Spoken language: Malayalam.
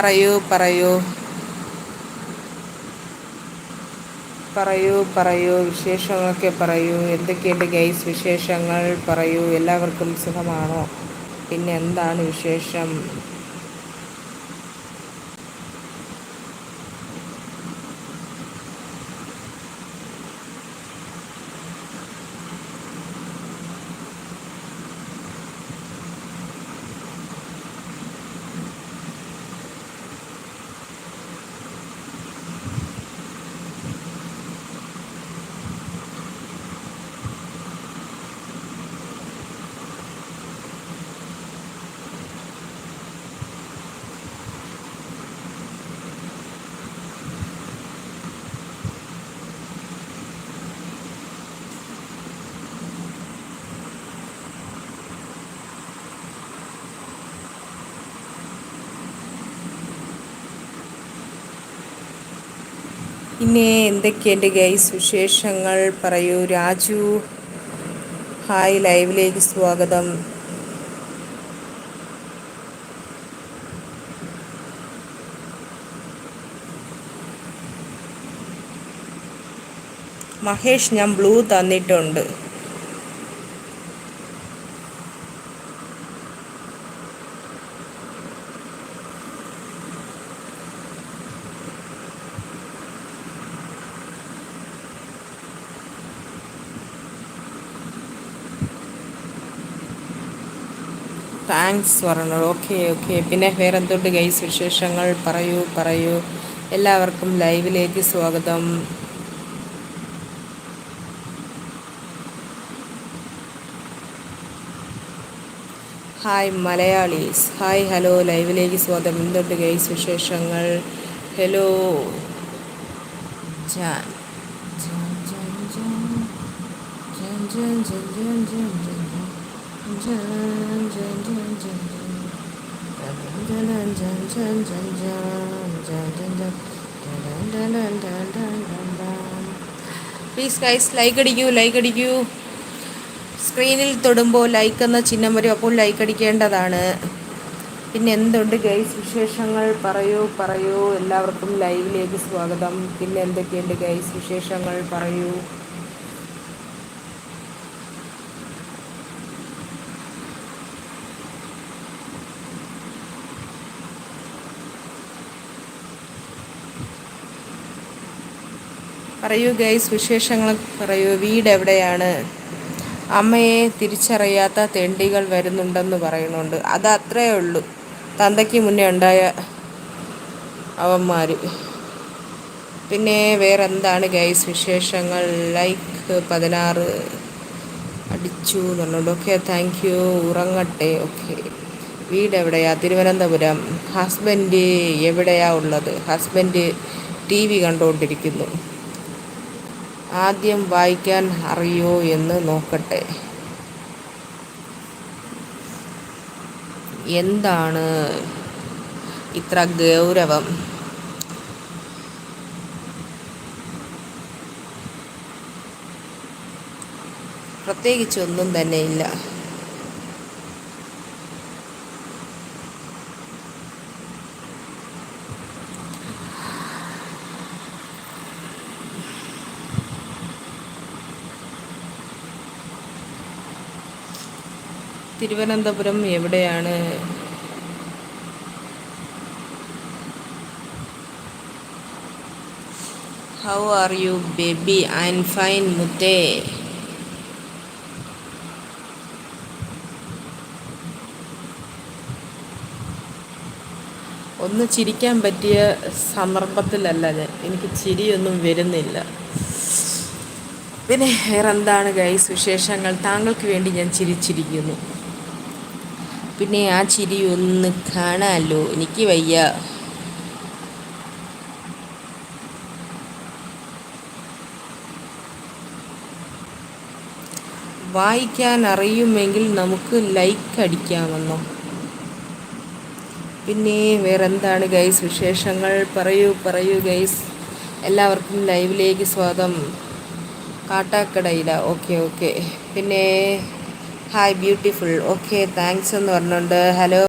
പറയൂ പറയൂ. പറയൂ പറയൂ. വിശേഷങ്ങളൊക്കെ പറയൂ. എന്തൊക്കെയുണ്ട് ഗൈസ് വിശേഷങ്ങൾ? പറയൂ. എല്ലാവർക്കും സുഖമാണോ? പിന്നെ എന്താണ് വിശേഷം? പിന്നെ എന്തൊക്കെയുണ്ട് ഗൈസ് വിശേഷങ്ങൾ? പറയൂ. രാജു ഹായ്. ലൈവിലേക്ക് സ്വാഗതം. മഹേഷ് ഞാൻ ബ്ലൂ തന്നിട്ടുണ്ട്. താങ്ക്സ് പറഞ്ഞു ഓക്കെ ഓക്കെ. പിന്നെ വേറെ എന്തുണ്ട് ഗൈസ് വിശേഷങ്ങൾ? പറയൂ പറയൂ. എല്ലാവർക്കും ലൈവിലേക്ക് സ്വാഗതം. ഹായ് മലയാളീസ്. ഹായ് ഹലോ ലൈവിലേക്ക് സ്വാഗതം. എന്തുണ്ട് ഗൈസ് വിശേഷങ്ങൾ? ഹലോ ജാൻ ജാൻ ജാൻ ജാൻ ജാൻ ജാൻ ജാൻ ജാൻ ജാൻ. പ്ലീസ് ഗൈസ് ലൈക്ക് അടിക്കൂ ലൈക്ക് അടിക്കൂ. സ്ക്രീനിൽ തൊടുമ്പോൾ ലൈക്ക് എന്ന ചിഹ്നം വരും. അപ്പോൾ ലൈക്ക് അടിക്കേണ്ടതാണ്. പിന്നെ എന്തുണ്ട് ഗൈസ് വിശേഷങ്ങൾ പറയൂ പറയൂ. എല്ലാവർക്കും ലൈവിലേക്ക് സ്വാഗതം. പിന്നെ എന്തൊക്കെയുണ്ട് ഗൈസ് വിശേഷങ്ങൾ പറയൂ. പറയൂ ഗൈസ് വിശേഷങ്ങൾ പറയൂ. വീട് എവിടെയാണ്? അമ്മയെ തിരിച്ചറിയാത്ത തെണ്ടികൾ വരുന്നുണ്ടെന്ന് പറയുന്നുണ്ട്. അത് അത്രേ ഉള്ളൂ. തന്തയ്ക്ക് മുന്നേ ഉണ്ടായ അവന്മാർ പിന്നെ വേറെ എന്താണ് ഗൈസ് വിശേഷങ്ങൾ? ലൈക്ക് പതിനാറ് അടിച്ചു എന്നുള്ളത് ഓക്കെ താങ്ക് യു ഉറങ്ങട്ടെ. ഓക്കെ വീട് എവിടെയാ? തിരുവനന്തപുരം. ഹസ്ബൻഡ് എവിടെയാ ഉള്ളത്? ഹസ്ബൻഡ് ടി വി കണ്ടുകൊണ്ടിരിക്കുന്നു. ആദ്യം വായിക്കാൻ അറിയോ എന്ന് നോക്കട്ടെ. എന്താണ് ഇത്ര ഗൗരവം? പ്രത്യേകിച്ചൊന്നും തന്നെ ഇല്ല. തിരുവനന്തപുരം എവിടെയാണ്? How are you baby I'm fine മുത്തേ. ഒന്ന് ചിരിക്കാൻ പറ്റിയ സന്ദർഭത്തിലല്ല എനിക്ക് ചിരിയൊന്നും വരുന്നില്ല. പിന്നെ വേറെന്താണ് ഗൈസ് വിശേഷങ്ങൾ? താങ്കൾക്ക് വേണ്ടി ഞാൻ ചിരിച്ചിരിക്കുന്നു. പിന്നെ ആ ചിരി ഒന്ന് കാണാമല്ലോ എനിക്ക് വയ്യ. വായിക്കാൻ അറിയുമെങ്കിൽ നമുക്ക് ലൈക്ക് അടിക്കാമെന്നോ? പിന്നെ വേറെ എന്താണ് ഗൈസ് വിശേഷങ്ങൾ? പറയൂ പറയൂ ഗൈസ് എല്ലാവർക്കും ലൈവിലേക്ക് സ്വാഗതം. കാട്ടാക്കടയില. ഓക്കെ ഓക്കെ പിന്നെ ഹായ് ബ്യൂട്ടിഫുൾ ഓക്കെ താങ്ക്സ് എന്ന് പറഞ്ഞുകൊണ്ട്. ഹലോ